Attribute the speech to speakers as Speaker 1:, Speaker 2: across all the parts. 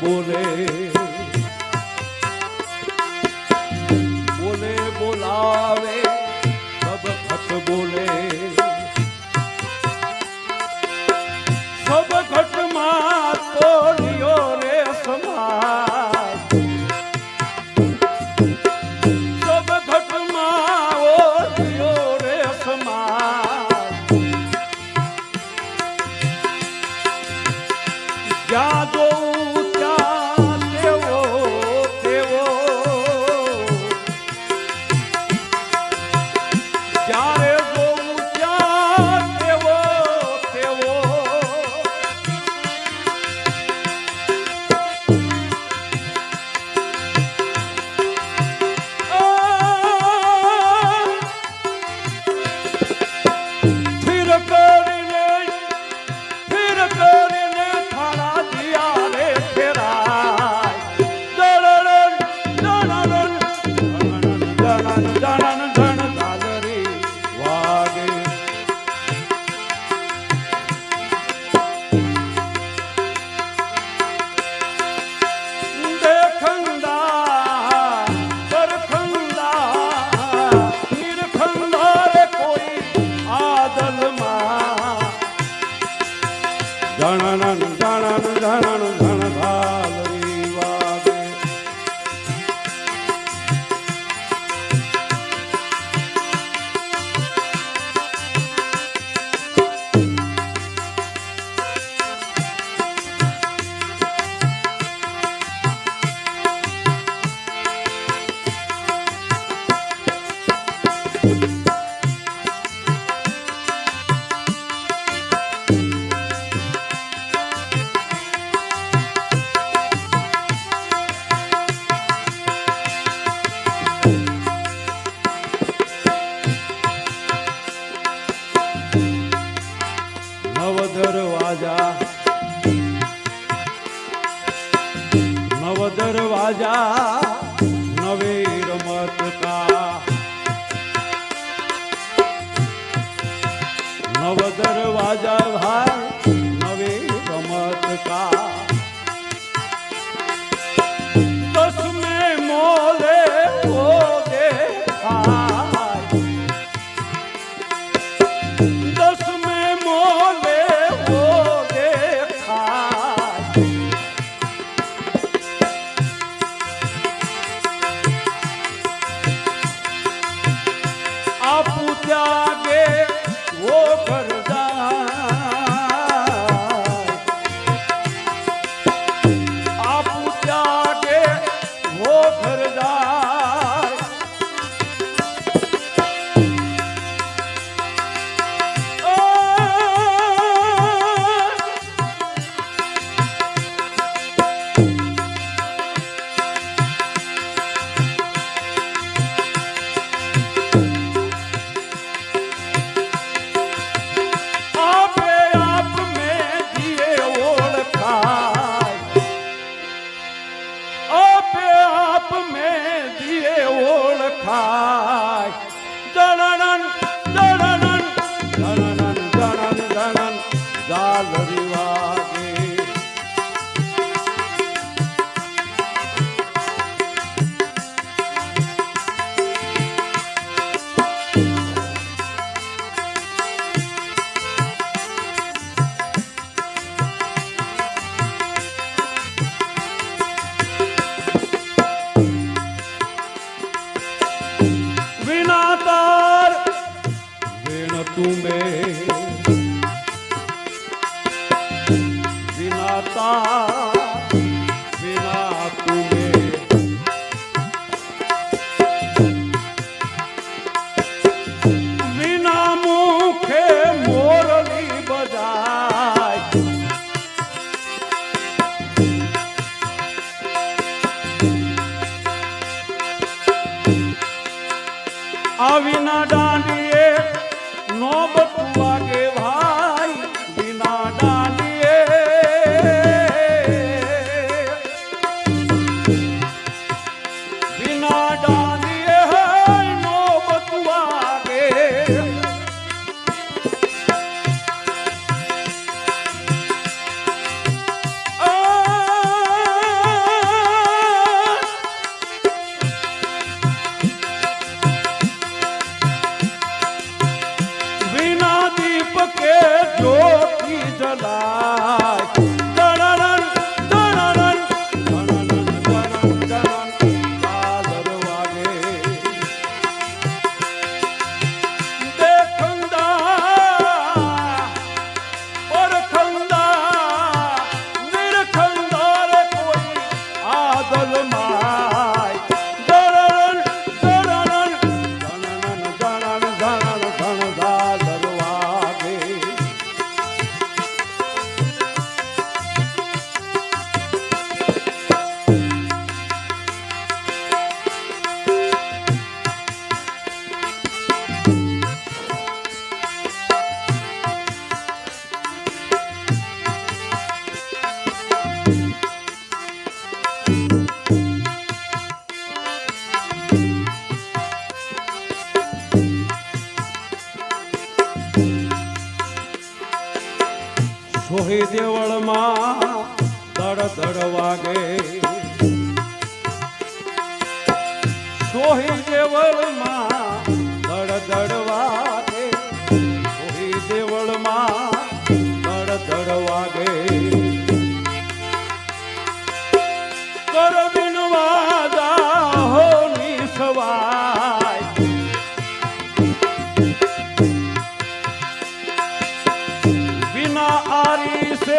Speaker 1: બોલે. બોલે બોલાવે સબ ખત બોલે. સબ ખટમાં તો રિયો રે સમા જાદો વગર વાજા ભાઈ Ah.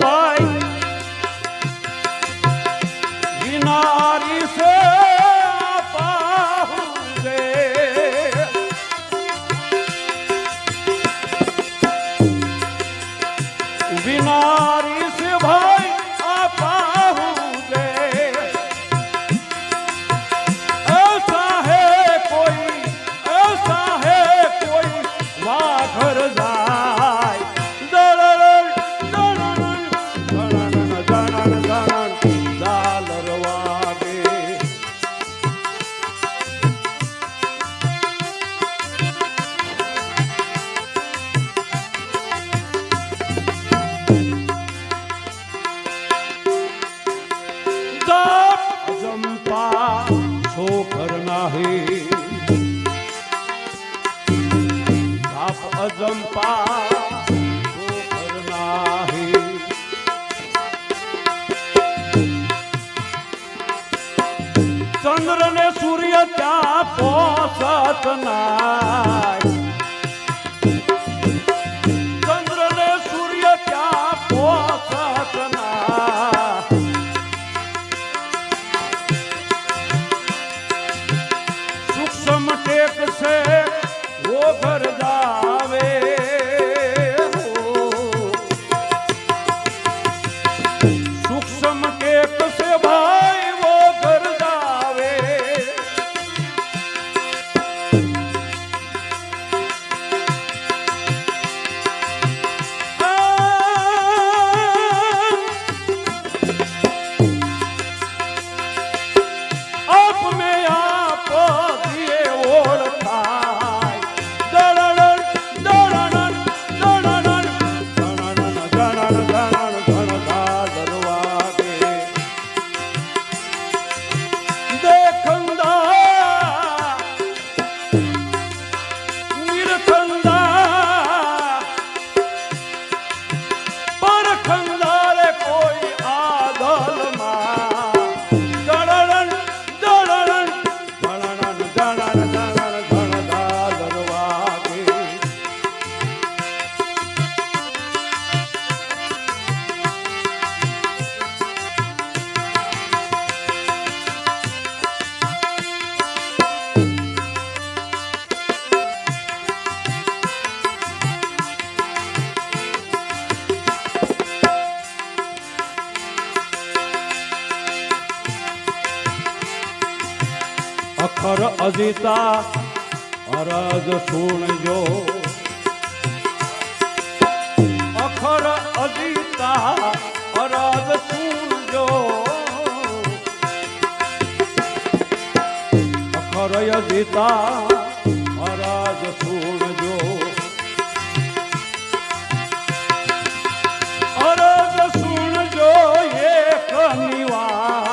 Speaker 1: ભાઈ. વિનારી છે સૂર્ય ત્યાં પોસત નાય. અજિતા અરજ સુણજો. અખર અજિતા, અરજ સુણજો. અખર અજિતા, અરજ સુણજો. અરજ સુણજો એક નિવાર.